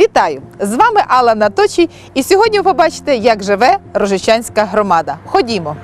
Вітаю! З вами Алла Наточій, і сьогодні ви побачите, як живе Рожичанська громада. Ходімо.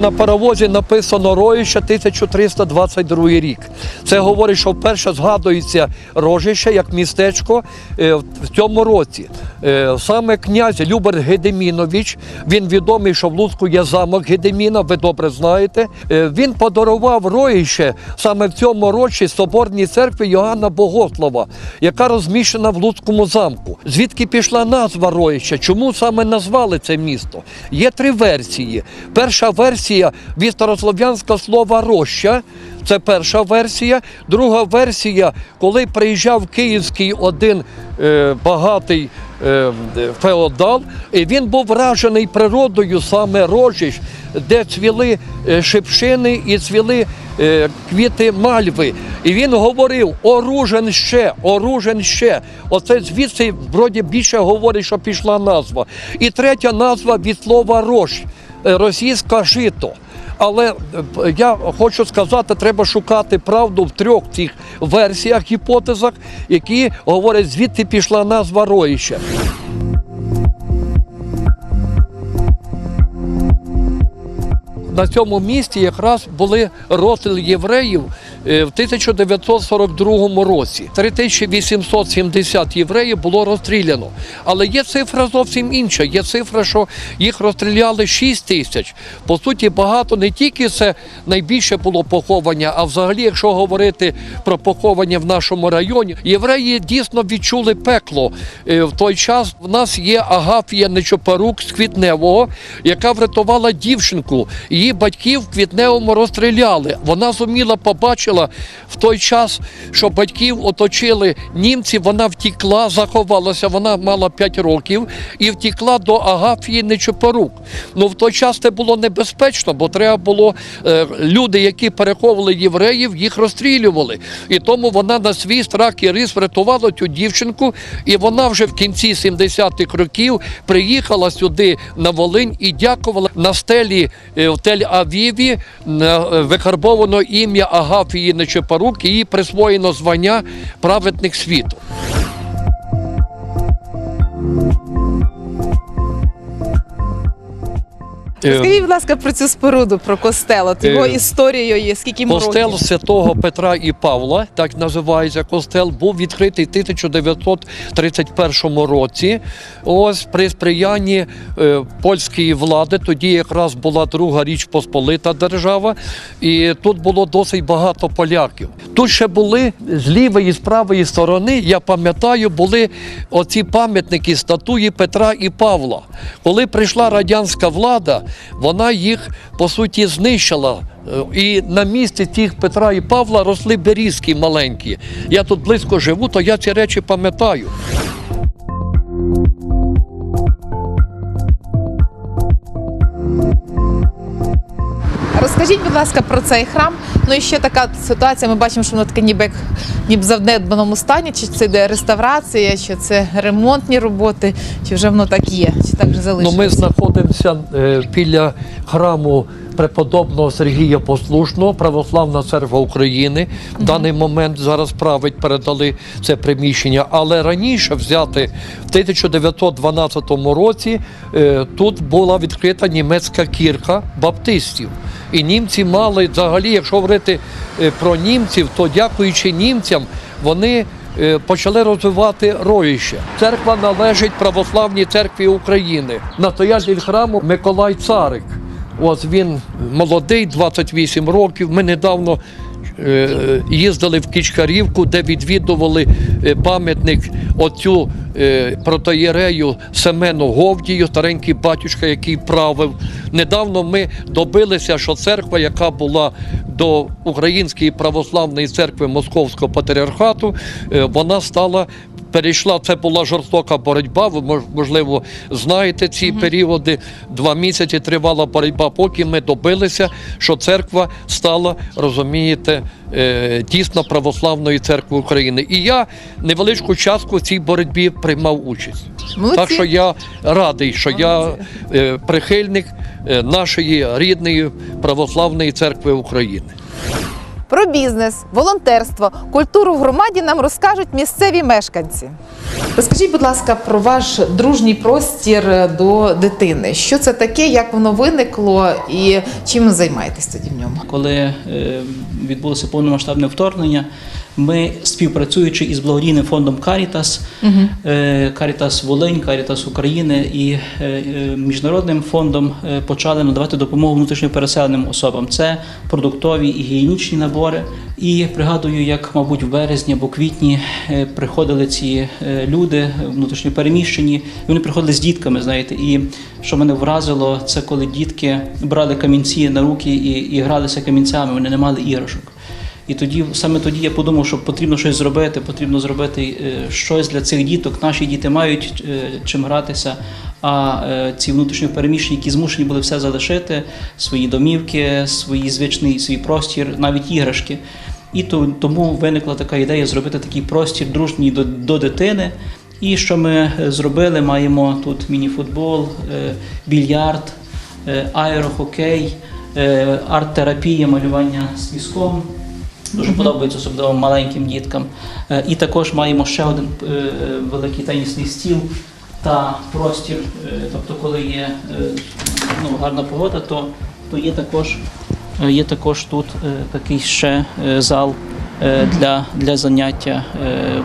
На паровозі написано Роїще 1322 рік. Це говорить, що вперше згадується Рожище як містечко е, в цьому році. Е, Саме князь Любер Гедемінович, він відомий, що в Луцьку є замок Гедеміна, ви добре знаєте. Е, Він подарував Роїще саме в цьому році соборній церкві Йоанна Богослова, яка розміщена в Луцькому замку. Звідки пішла назва Роїще? Чому саме назвали це місто? Є три версії. Перша версія від старослов'янського слова роща. Це перша версія. Друга версія, коли приїжджав київський один е, багатий е, феодал, і він був вражений природою саме рожищ, де цвіли е, шипшини і цвіли е, квіти мальви. І він говорив: оружен ще, оружен ще. Оце звідси вроді більше говорить, що пішла назва. І третя назва від слова рощ, е, російська жито. Але е, я хочу сказати, треба шукати правду в трьох цих версіях, гіпотезах, які говорять, звідти пішла назва роїща. На цьому місці якраз були розстріл євреїв в 1942 році. 3870 євреїв було розстріляно. Але є цифра зовсім інша. Є цифра, що їх розстріляли 6 тисяч. По суті, багато не тільки це найбільше було поховання, а взагалі, якщо говорити про поховання в нашому районі, євреї дійсно відчули пекло. Е, В той час в нас є Агафія Нечопарук з Квітневого, яка врятувала дівчинку. Її батьків в Квітневому розстріляли. Вона зуміла побачила в той час, що батьків оточили німці. Вона втікла, заховалася. Вона мала 5 років і втікла до Агафії Нечопарук. Ну в той час це було небезпечно, бо треба було е, люди, які переховували євреїв, їх розстрілювали. І тому вона на свій страх і рис врятувала цю дівчинку, і вона вже в кінці 70-х років приїхала сюди на Волинь і дякувала на стелі е, в Тель-Авіві е, викарбовано ім'я Агафії Нечепарук, Нечепорук, їй присвоєно звання праведник світу. Е, Скажіть, будь ласка, про цю споруду, про костел, от його Е, історію є, скільки йому Костел років? святого Петра і Павла, так називається костел, був відкритий в 1931 році. Ось при сприянні е, польської влади. Тоді якраз була друга річ Посполита держава, і тут було досить багато поляків. Тут ще були з лівої і з правої сторони, я пам'ятаю, були оці пам'ятники статуї Петра і Павла. Коли прийшла радянська влада, вона їх по суті знищила. Е, І на місці тих Петра і Павла росли берізки маленькі. Я тут близько живу, то я ці речі пам'ятаю. Розкажіть, будь ласка, про цей храм. Ну і ще така ситуація. Ми бачимо, що воно таке ніби як ніби завнедбаному стані. Чи це йде реставрація, чи це ремонтні роботи, чи вже воно так є, чи так вже Ну, ми знаходимося е, біля храму преподобного Сергія Послушного, Православна церква України. В даний момент зараз править, передали це приміщення. Але раніше взяти в 1912 році е, тут була відкрита німецька кірка баптистів. І німці мали взагалі, якщо говорити е, про німців, то дякуючи німцям, вони е, почали розвивати роїще. Церква належить православній церкві України. Настоятель храму Миколай Царик. Ось він молодий, 28 років. Ми недавно їздили в Кічкарівку, де відвідували е, пам'ятник оцю е, протоєрею Семену Говдію, старенький батюшка, який правив. Недавно ми добилися, що церква, яка була до Української православної церкви Московського патріархату, е, вона стала. Перейшла, це була жорстока боротьба. Ви мож- можливо знаєте ці періоди. Два місяці тривала боротьба, поки ми добилися, що церква стала, розумієте, е, дійсно православною церквою України. І я невеличку частку в цій боротьбі приймав участь. Молодці. Так що я радий, що я е, прихильник е, нашої рідної православної церкви України. Про бізнес, волонтерство, культуру в громаді нам розкажуть місцеві мешканці. Розкажіть, будь ласка, про ваш дружній простір до дитини. Що це таке, як воно виникло і чим ви займаєтесь тоді в ньому? коли е, відбулося повномасштабне вторгнення, ми співпрацюючи із благодійним фондом Карітас, Карітас Волинь, Карітас України і е, е, міжнародним фондом е, почали надавати допомогу внутрішньопереселеним особам. Це продуктові і гігієнічні набори. І пригадую, як, мабуть, в березні або квітні е, приходили ці е, люди внутрішньопереміщені, і вони приходили з дітками, знаєте. І що мене вразило, це коли дітки брали камінці на руки і, і гралися камінцями, вони не мали іграшок. І тоді, саме тоді я подумав, що потрібно щось зробити, потрібно зробити е, щось для цих діток. Наші діти мають е, чим гратися. А е, ці внутрішньо переміщені, які змушені були все залишити, свої домівки, свій звичний свій простір, навіть іграшки. І то, тому виникла така ідея зробити такий простір дружній до, до дитини. І що ми зробили? Маємо тут мініфутбол, більярд, аерохокей, арт-терапія, малювання з піском. Дуже подобається, особливо маленьким діткам. Е, І також маємо ще один е, великий тенісний стіл та простір. Е, Тобто, коли є ну, гарна погода, то, то є також. Є також тут такий ще зал для, для заняття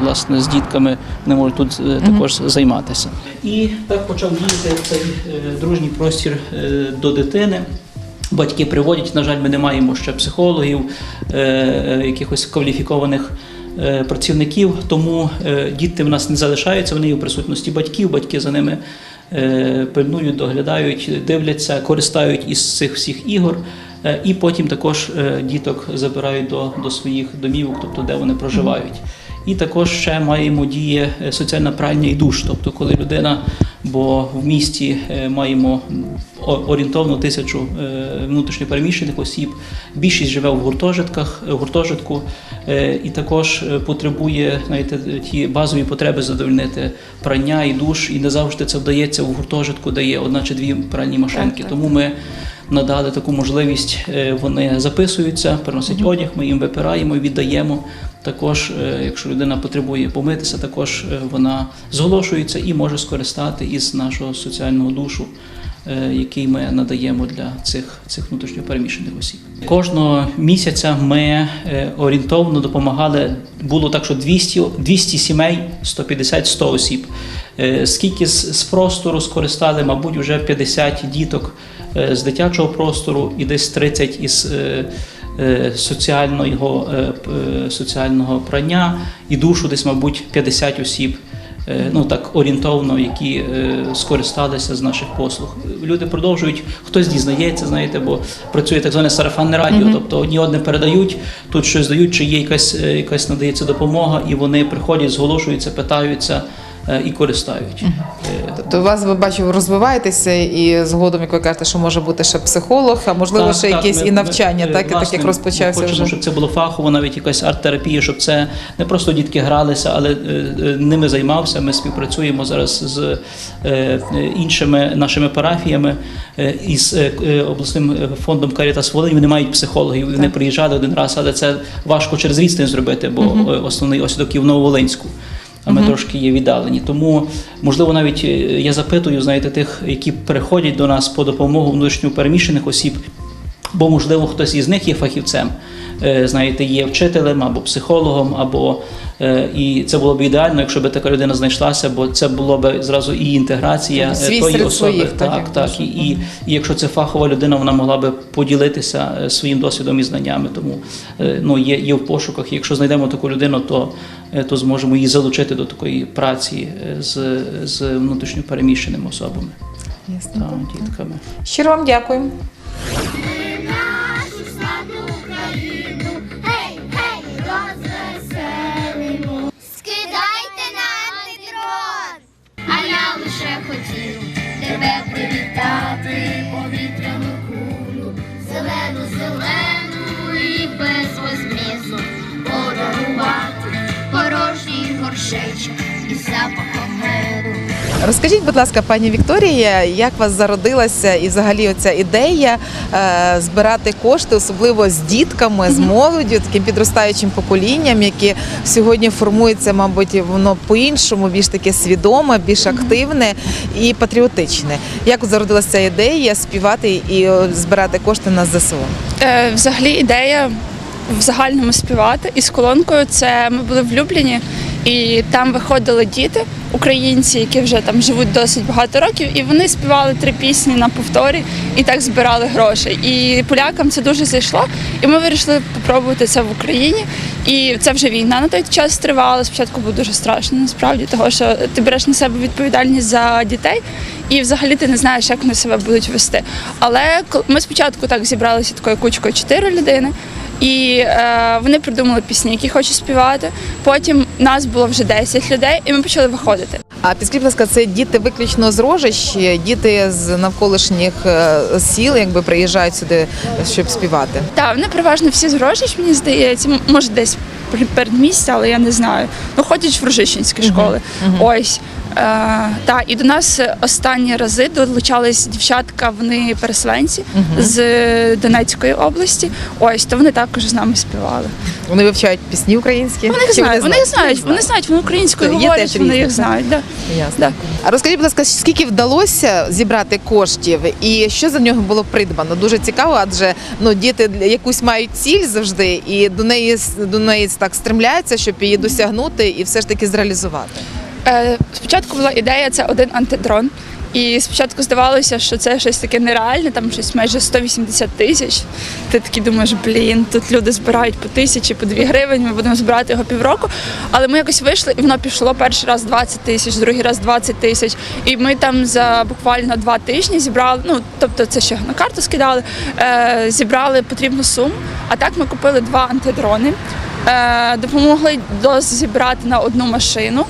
власне, з дітками. Вони можуть тут також займатися. І так почав діяти цей дружній простір до дитини. Батьки приводять, на жаль, ми не маємо ще психологів, е, е, якихось кваліфікованих е, працівників, тому діти в нас не залишаються, вони є в присутності батьків, батьки за ними пильнують, доглядають, дивляться, користають із цих всіх ігор. І потім також діток забирають до, до своїх домівок, тобто де вони проживають. І також ще маємо діє е, соціальна пральня і душ, тобто коли людина, бо в місті е, маємо орієнтовно тисячу е, внутрішньопереміщених осіб. Більшість живе в гуртожитках, в гуртожитку і також потребує знаєте, ті базові потреби задовольнити прання і душ. І не завжди це вдається в гуртожитку, де є одна чи дві пральні машинки. так. Тому ми надали таку можливість. е, Вони записуються, приносять одяг, ми їм випираємо, віддаємо. Також, е, якщо людина потребує помитися, також е, вона зголошується і може скористати із нашого соціального душу, який ми надаємо для цих, цих внутрішньопереміщених осіб. Кожного місяця ми орієнтовно допомагали. Було так, що 200, 200 сімей, 150-100 осіб. Скільки з, простору скористали, мабуть, вже 50 діток з дитячого простору і десь 30 із е, е, соціального, е, е, соціального прання і душу десь, мабуть, 50 осіб. е, Ну так орієнтовно, які е, скористалися з наших послуг. Люди продовжують, хтось дізнається, знаєте, бо працює так зване сарафанне радіо. Тобто одні одне передають, тут щось дають, чи є якась, е, якась надається допомога, і вони приходять, зголошуються, питаються е, і користають. Е, Тобто у вас ви бачу, розвиваєтеся і згодом, як ви кажете, що може бути ще психолог, а можливо ще якісь ми- і навчання, ми, так, власне, так як розпочався ми хочемо, вже. щоб це було фахово, навіть якась арт-терапія, щоб це не просто дітки гралися, але е, е, ними займався. Ми співпрацюємо зараз з е, е, іншими нашими парафіями е, із е, е, обласним е, фондом Карітас Волинь. Вони мають психологів. Вони приїжджали один раз, але це важко через відстань зробити, бо е, основний осідок є в Нововолинську. А ми трошки є віддалені. Тому, можливо, навіть е, я запитую, знаєте, тих, які приходять до нас по допомогу внутрішньопереміщених осіб, бо, можливо, хтось із них є фахівцем, е, знаєте, є вчителем або психологом, або і це було б ідеально, якщо б така людина знайшлася, бо це було б зразу і інтеграція Тобто е, свій тої серед особи. своїх, так, так, так. І, і, і якщо це фахова людина, вона могла би поділитися е, своїм досвідом і знаннями. Тому е, ну, є, є в пошуках. І якщо знайдемо таку людину, то, е, то зможемо її залучити до такої праці е, з, з внутрішньопереміщеними особами Ясно. та дітками. Щиро вам дякую. Розкажіть, будь ласка, пані Вікторія, як у вас зародилася і взагалі оця ідея е, збирати кошти, особливо з дітками, з молоддю, таким підростаючим поколінням, яке сьогодні формується, мабуть, воно по-іншому, більш таке свідоме, більш активне і патріотичне. Як зародилася ця ідея співати і збирати кошти на ЗСУ? Е, Взагалі ідея в загальному співати із колонкою. Це ми були влюблені, і там виходили діти, українці, які вже там живуть досить багато років, і вони співали три пісні на повторі і так збирали гроші. І полякам це дуже зайшло. І ми вирішили спробувати це в Україні. І це вже війна на той час тривала. Спочатку було дуже страшно, насправді, того що ти береш на себе відповідальність за дітей, і взагалі ти не знаєш, як вони себе будуть вести. Але ми спочатку так зібралися такою кучкою чотири людини. І е, вони придумали пісні, які хочуть співати. Потім нас було вже 10 людей, і ми почали виходити. А підскажіть, будь ласка, це діти виключно з рожищ, діти з навколишніх е, сіл, якби приїжджають сюди, щоб співати. Так, вони переважно всі з Рожищ, мені здається, може десь передмістя, але я не знаю. Ну, ходять в Рожищенські школи. Ось. Е, та, і до нас останні рази долучались дівчатка, вони переселенці з Донецької області. Ось, то вони також з нами співали. Вони вивчають пісні українські. Вони знають, вони знають, вони знають, вони українською говорять, вони їх знають. Да. Ясно. Да. А розкажіть, будь ласка, скільки вдалося зібрати коштів і що за нього було придбано? Дуже цікаво, адже ну діти якусь мають ціль завжди, і до неї до неї так стремляються, щоб її досягнути і все ж таки зреалізувати. Е, спочатку була ідея це один антидрон. І спочатку здавалося, що це щось таке нереальне, там щось майже 180 тисяч. Ти такий думаєш, блін, тут люди збирають по тисячі, по дві гривень, ми будемо збирати його півроку. Але ми якось вийшли, і воно пішло перший раз 20 тисяч, другий раз 20 тисяч. І ми там за буквально два тижні зібрали, ну тобто це ще на карту скидали, е, зібрали потрібну суму. А так ми купили два антидрони, е, допомогли доз зібрати на одну машину.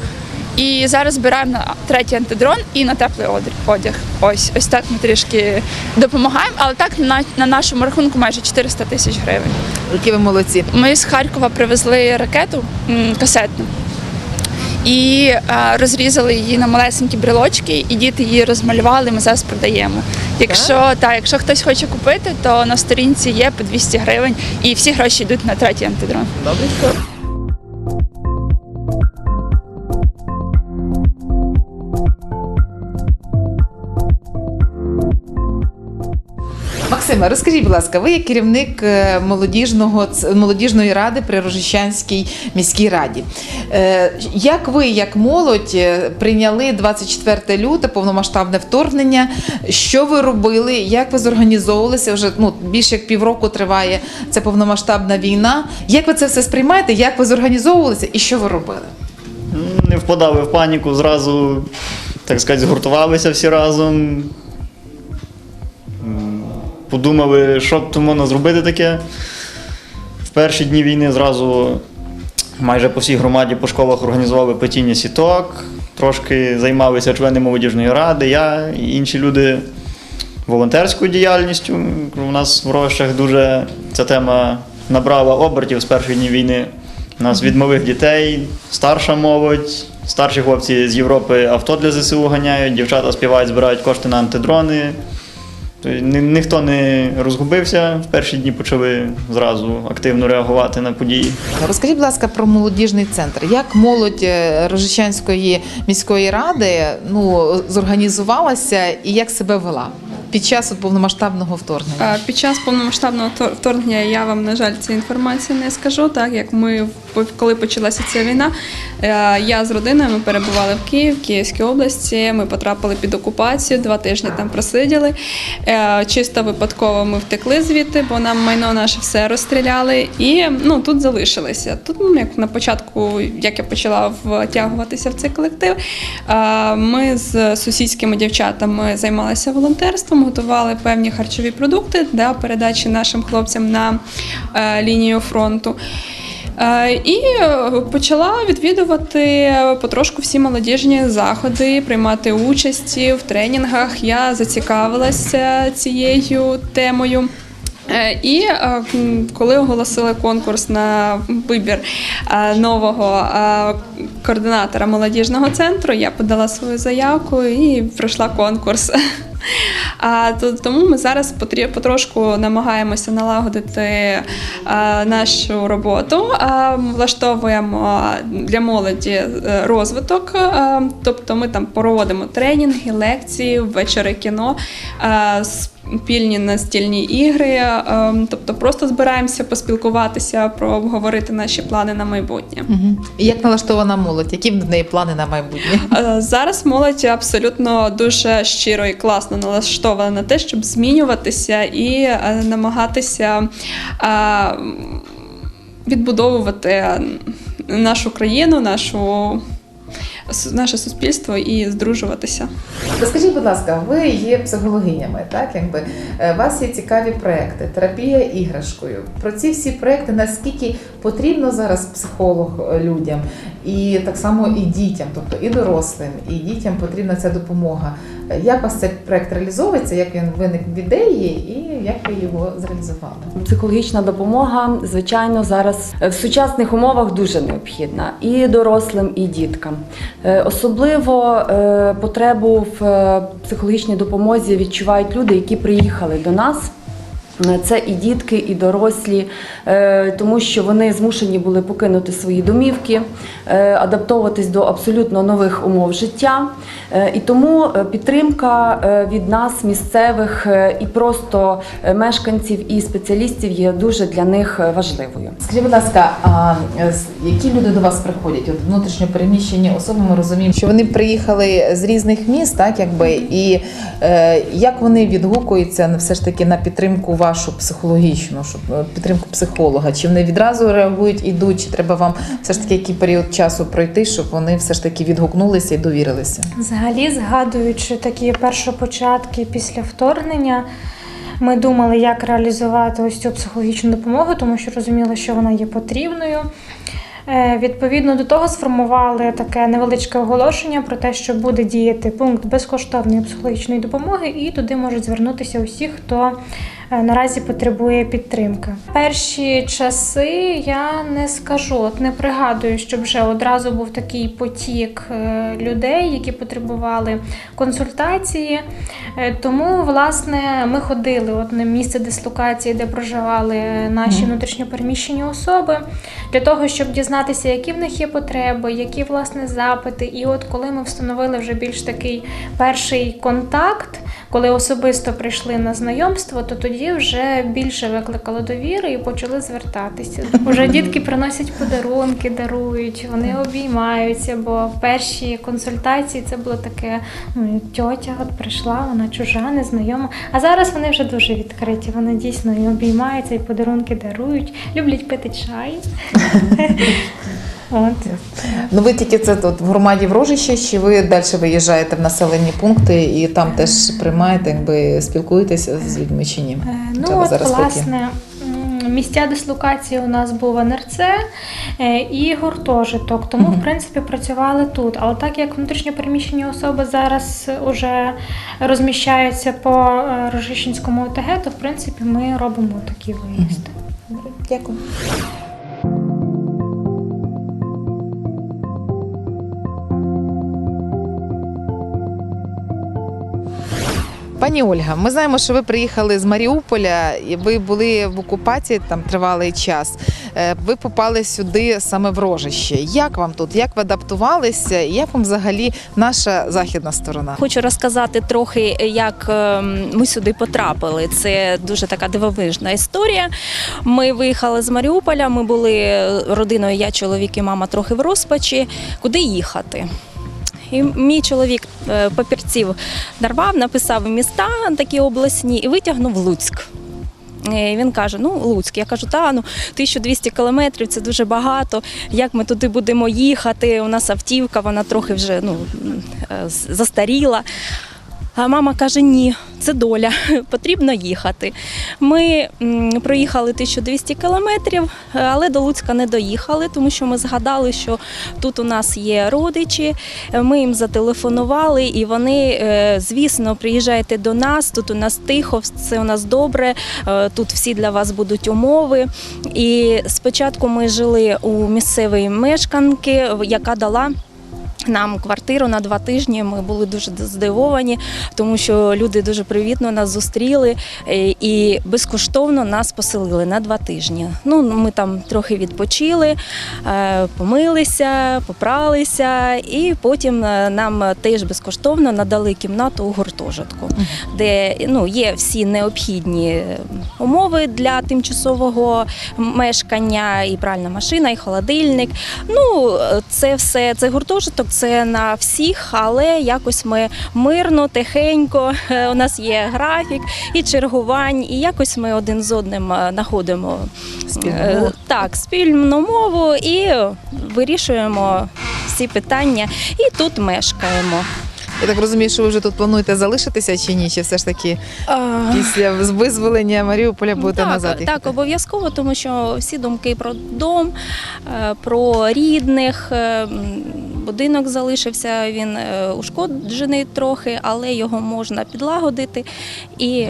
І зараз збираємо на третій антидрон і на теплий одяг- одяг. Ось ось так ми трішки допомагаємо, але так на, на нашому рахунку майже 400 тисяч гривень. Які ви молодці. Ми з Харкова привезли ракету касетну. І е, розрізали її на малесенькі брелочки, і діти її розмалювали. Ми зараз продаємо. Якщо так, якщо хтось хоче купити, то на сторінці є по 200 гривень, і всі гроші йдуть на третій антидрон. Добре. Максиме, розкажіть, будь ласка, ви є керівник е, молодіжного молодіжної ради при Рожищанській міській раді. Е, Як ви, як молодь, е, прийняли 24 люте повномасштабне вторгнення? Що ви робили? Як ви зорганізовувалися? Вже ну більше як півроку триває ця повномасштабна війна. Як ви це все сприймаєте? Як ви зорганізовувалися і що ви робили? Не впадали в паніку, зразу, так сказати, згуртувалися всі разом. Подумали, що то можна зробити таке. В перші дні війни зразу майже по всій громаді по школах організували плетіння сіток, трошки займалися члени молодіжної ради, я і інші люди волонтерською діяльністю. У нас в Рощах дуже ця тема набрала обертів з перших днів війни. У нас від малих дітей, старша молодь, старші хлопці з Європи авто для ЗСУ ганяють, дівчата співають, збирають кошти на антидрони. Тобто ніхто не розгубився. В перші дні почали зразу активно реагувати на події. Розкажіть, будь ласка, про молодіжний центр. Як молодь е, Рожищанської міської ради ну зорганізувалася і як себе вела під час повномасштабного вторгнення? Під час повномасштабного вторгнення я вам, на жаль, ці інформації не скажу. Так як ми коли почалася ця війна, е, я з родиною ми перебували в Київ, Київській області. Ми потрапили під окупацію, два тижні там просиділи. Е, Чисто випадково ми втекли звідти, бо нам майно наше все розстріляли. І ну тут залишилися. Тут ну, як на початку, як я почала втягуватися в цей колектив, е, ми з сусідськими дівчатами займалися волонтерством, готували певні харчові продукти для передачі нашим хлопцям на е, лінію фронту. Е, І е, почала відвідувати потрошку всі молодіжні заходи, приймати участі в тренінгах. Я зацікавилася цією темою. І коли оголосили конкурс на вибір нового координатора молодіжного центру, я подала свою заявку і пройшла конкурс. А то- тому ми зараз потрошку намагаємося налагодити нашу роботу, влаштовуємо для молоді е, розвиток. Тобто ми там проводимо тренінги, лекції, вечори кіно, е, спільні настільні ігри. е, Тобто просто збираємося поспілкуватися, про обговорити наші плани на майбутнє. І як налаштована молодь? Які в неї плани на майбутнє? Е, Зараз молодь абсолютно дуже щиро і класно налаштована на те, щоб змінюватися і е, намагатися е, відбудовувати нашу країну, нашу, наше суспільство і здружуватися. Розкажіть, будь ласка, ви є психологинями, так якби Е, вас є цікаві проекти, терапія іграшкою. Про ці всі проекти наскільки потрібно зараз психолог е, людям, і так само і дітям, тобто і дорослим, і дітям потрібна ця допомога. Як у вас цей проект реалізовується? Як він виник в ідеї, і як ви його зреалізували? Психологічна допомога, звичайно, зараз в сучасних умовах дуже необхідна і дорослим, і діткам. Е, Особливо е, потребу в е, психологічній допомозі відчувають люди, які приїхали до нас. Е, Це і дітки, і дорослі, е, тому що вони змушені були покинути свої домівки, е, адаптовуватись до абсолютно нових умов життя. І тому підтримка від нас, місцевих і просто мешканців і спеціалістів є дуже для них важливою. Скажіть, будь ласка, а які люди до вас приходять? От внутрішньо переміщені особи, ми розуміємо, що вони приїхали з різних міст, так якби і як вони відгукуються все ж таки на підтримку вашу психологічну, щоб е, підтримку психолога? Чи вони відразу реагують, ідуть, чи треба вам все ж таки який період часу пройти, щоб вони все ж таки відгукнулися і довірилися? Взагалі, згадуючи такі першопочатки після вторгнення, ми думали, як реалізувати ось цю психологічну допомогу, тому що розуміли, що вона є потрібною. Е, Відповідно до того, сформували таке невеличке оголошення про те, що буде діяти пункт безкоштовної психологічної допомоги, і туди можуть звернутися усі, хто наразі потребує підтримки. Перші часи я не скажу, от не пригадую, щоб вже одразу був такий потік е, людей, які потребували консультації. Е, Тому, власне, ми ходили от на місце дислокації, де проживали наші внутрішньопереміщені особи, для того, щоб дізнатися, які в них є потреби, які власне запити. І от коли ми встановили вже більш такий перший контакт, коли особисто прийшли на знайомство, то тоді вже більше викликало довіри і почали звертатися. Уже дітки приносять подарунки, дарують, вони обіймаються, бо в першій консультації це було таке: ну, тьотя от прийшла, вона чужа, незнайома. А зараз вони вже дуже відкриті. Вони дійсно і обіймаються, і подарунки дарують, люблять пити чай. Ну ви тільки це тут в громаді в Рожище, чи ви далі виїжджаєте в населені пункти і там теж приймаєте, якби спілкуєтеся з людьми чи ні? Е, Ну, от, зараз власне, місця дислокації у нас був НРЦ е, і гуртожиток, тому, в принципі, працювали тут. Але так як внутрішньопереміщені особи зараз уже розміщаються по е, Рожищенському ОТГ, то в принципі ми робимо такі виїзди. Дякую. Пані Ольга, ми знаємо, що ви приїхали з Маріуполя, і ви були в окупації там тривалий час. Е, Ви попали сюди саме в Рожище. Як вам тут? Як ви адаптувалися? Як вам взагалі наша західна сторона? Хочу розказати трохи, як ем, ми сюди потрапили. Це дуже така дивовижна історія. Ми виїхали з Маріуполя. Ми були родиною, я чоловік і мама трохи в розпачі. Куди їхати? І мій чоловік е, папірців нарвав, написав міста такі обласні і витягнув Луцьк. Він каже: ну Луцьк. Я кажу, та ну 1200 кілометрів це дуже багато. Як ми туди будемо їхати? У нас автівка, вона трохи вже ну е, застаріла. А мама каже: ні, це доля, потрібно їхати. Ми проїхали 1200 кілометрів, але до Луцька не доїхали, тому що ми згадали, що тут у нас є родичі. Ми їм зателефонували, і вони, е, звісно, приїжджайте до нас. Тут у нас тихо, все у нас добре. е, Тут всі для вас будуть умови. І спочатку ми жили у місцевої мешканки, яка дала. Нам квартиру на два тижні. Ми були дуже здивовані, тому що люди дуже привітно нас зустріли е, і безкоштовно нас поселили на два тижні. Ну ми там трохи відпочили, е, помилися, попралися, і потім е, нам теж безкоштовно надали кімнату у гуртожитку, де ну є всі необхідні умови для тимчасового мешкання, і пральна машина, і холодильник. Ну, це все, це гуртожиток, це на всіх, але якось ми мирно, тихенько. е, У нас є графік і чергувань, і якось ми один з одним е, знаходимо Спільну е, так, спільну мову і вирішуємо всі питання. І тут мешкаємо. Я так розумію, що ви вже тут плануєте залишитися чи ні? Чи все ж таки після визволення Маріуполя будете так, назад так, обов'язково, тому що всі думки про дом, про рідних. Будинок залишився, він е, ушкоджений трохи, але його можна підлагодити і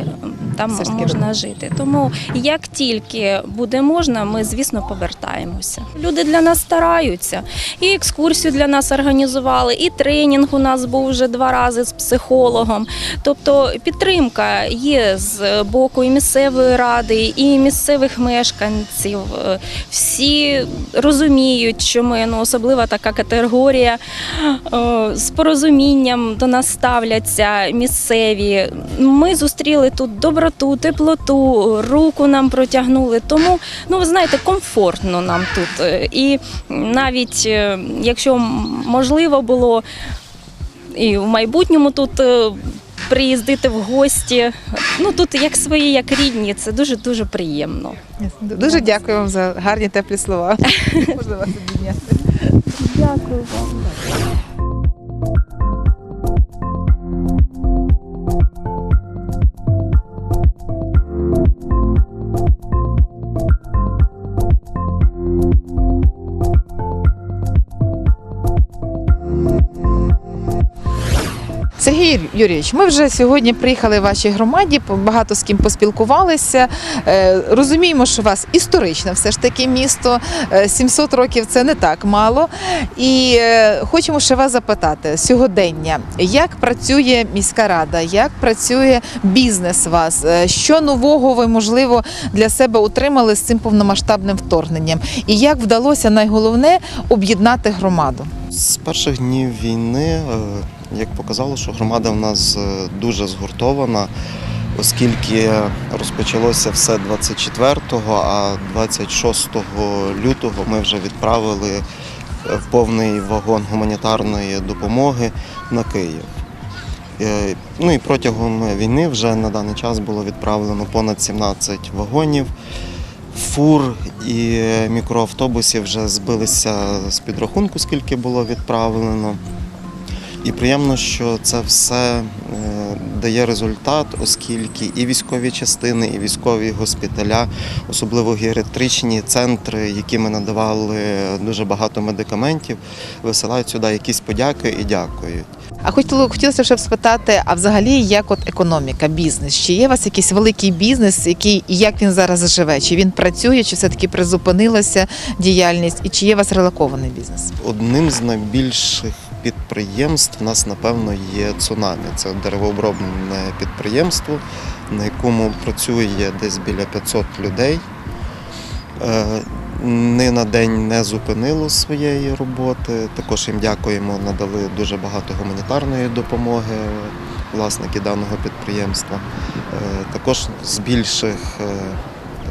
там можна жити. Тому як тільки буде можна, ми звісно повертаємося. Люди для нас стараються, і екскурсію для нас організували, і тренінг у нас був вже два рази з психологом. Тобто підтримка є з боку і місцевої ради, і місцевих мешканців. Всі розуміють, що ми ну, особлива така категорія е, з порозумінням до нас ставляться місцеві. Ми зустріли тут доброту, теплоту, руку нам протягнули. Тому, ну ви знаєте, комфортно нам тут. Е, І навіть е, якщо можливо було і в майбутньому тут е, приїздити в гості. Ну тут як свої, як рідні, це дуже дуже приємно. Дуже дякую вам за гарні теплі слова. Можна вас обійняти. Дякую вам. Юрійович, ми вже сьогодні приїхали в вашій громаді, багато з ким поспілкувалися. Е, Розуміємо, що у вас історичне все ж таки місто. Е, 700 років це не так мало. І е, хочемо ще вас запитати сьогодення, як працює міська рада, як працює бізнес вас? Е, Що нового ви можливо для себе отримали з цим повномасштабним вторгненням? І як вдалося найголовне об'єднати громаду? З перших днів війни, е, як показало, що громада в нас е, дуже згуртована, оскільки розпочалося все 24-го, а 26 лютого ми вже відправили е, в повний вагон гуманітарної допомоги на Київ. Е, Ну і протягом війни вже на даний час було відправлено понад 17 вагонів. Фур і мікроавтобусів вже збилися з підрахунку, скільки було відправлено. І приємно, що це все е, дає результат, оскільки і військові частини, і військові госпіталя, особливо геріатричні центри, які ми надавали дуже багато медикаментів, висилають сюди якісь подяки і дякують. А хотіло, хотілося ще спитати, а взагалі як от економіка, бізнес? Чи є у вас якийсь великий бізнес, який і як він зараз живе? Чи він працює, чи все-таки призупинилася діяльність, і чи є у вас релокований бізнес? Одним з найбільших підприємств у нас, напевно, є цунамі. Це деревообробне підприємство, на якому працює десь біля 500 людей. Е, Ні на день не зупинило своєї роботи. Також їм дякуємо, надали дуже багато гуманітарної допомоги власники даного підприємства. Е, Також з більших е,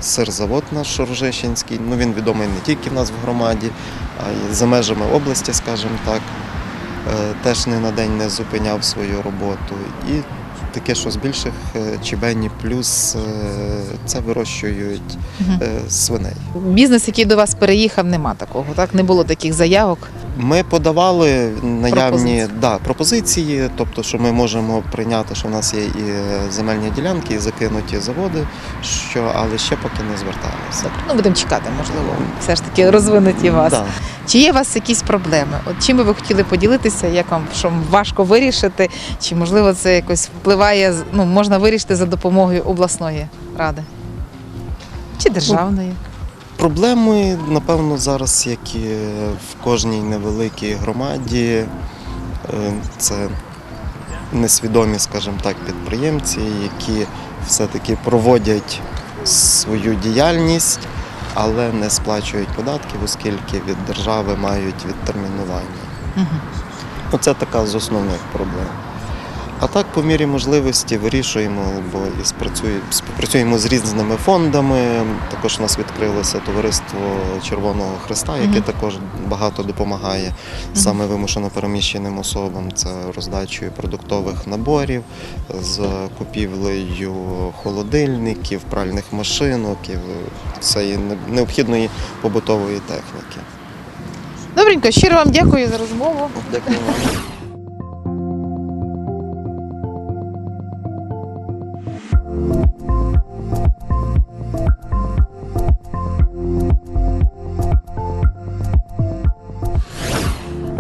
сирзавод наш Рожищенський. Ну, він відомий не тільки в нас в громаді, а й за межами області, скажімо так. Е, Теж не на день не зупиняв свою роботу. І таке, що з більших е, чебені плюс е, це вирощують свиней. Бізнес, який до вас переїхав, нема такого, так? Не було таких заявок. Ми подавали наявні Пропозиції. да, пропозиції, тобто, що ми можемо прийняти, що в нас є і земельні ділянки, і закинуті заводи, що, але ще поки не зверталися. Ну, будемо чекати, можливо, все ж таки розвинуті вас. Да. Чи є у вас якісь проблеми? От чим би ви хотіли поділитися, як вам що важко вирішити? Чи можливо це якось впливає, ну, можна вирішити за допомогою обласної ради? Чи державної? Проблеми, напевно, зараз, як і в кожній невеликій громаді, е, це несвідомі, скажімо так, підприємці, які все-таки проводять свою діяльність, але не сплачують податків, оскільки від держави мають відтермінування. Мгм. Оце така з основних проблем. А так, по мірі можливості, вирішуємо, бо співпрацюємо з різними фондами. Також у нас відкрилося товариство Червоного Христа, яке Мгм. також багато допомагає саме вимушено переміщеним особам. Це роздачею продуктових наборів, з купівлею холодильників, пральних машинок і всієї необхідної побутової техніки. Добренько, щиро вам дякую за розмову. Дякую вам.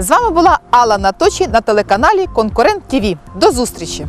З вами була Алла Наточі на телеканалі Конкурент ТІВІ. До зустрічі!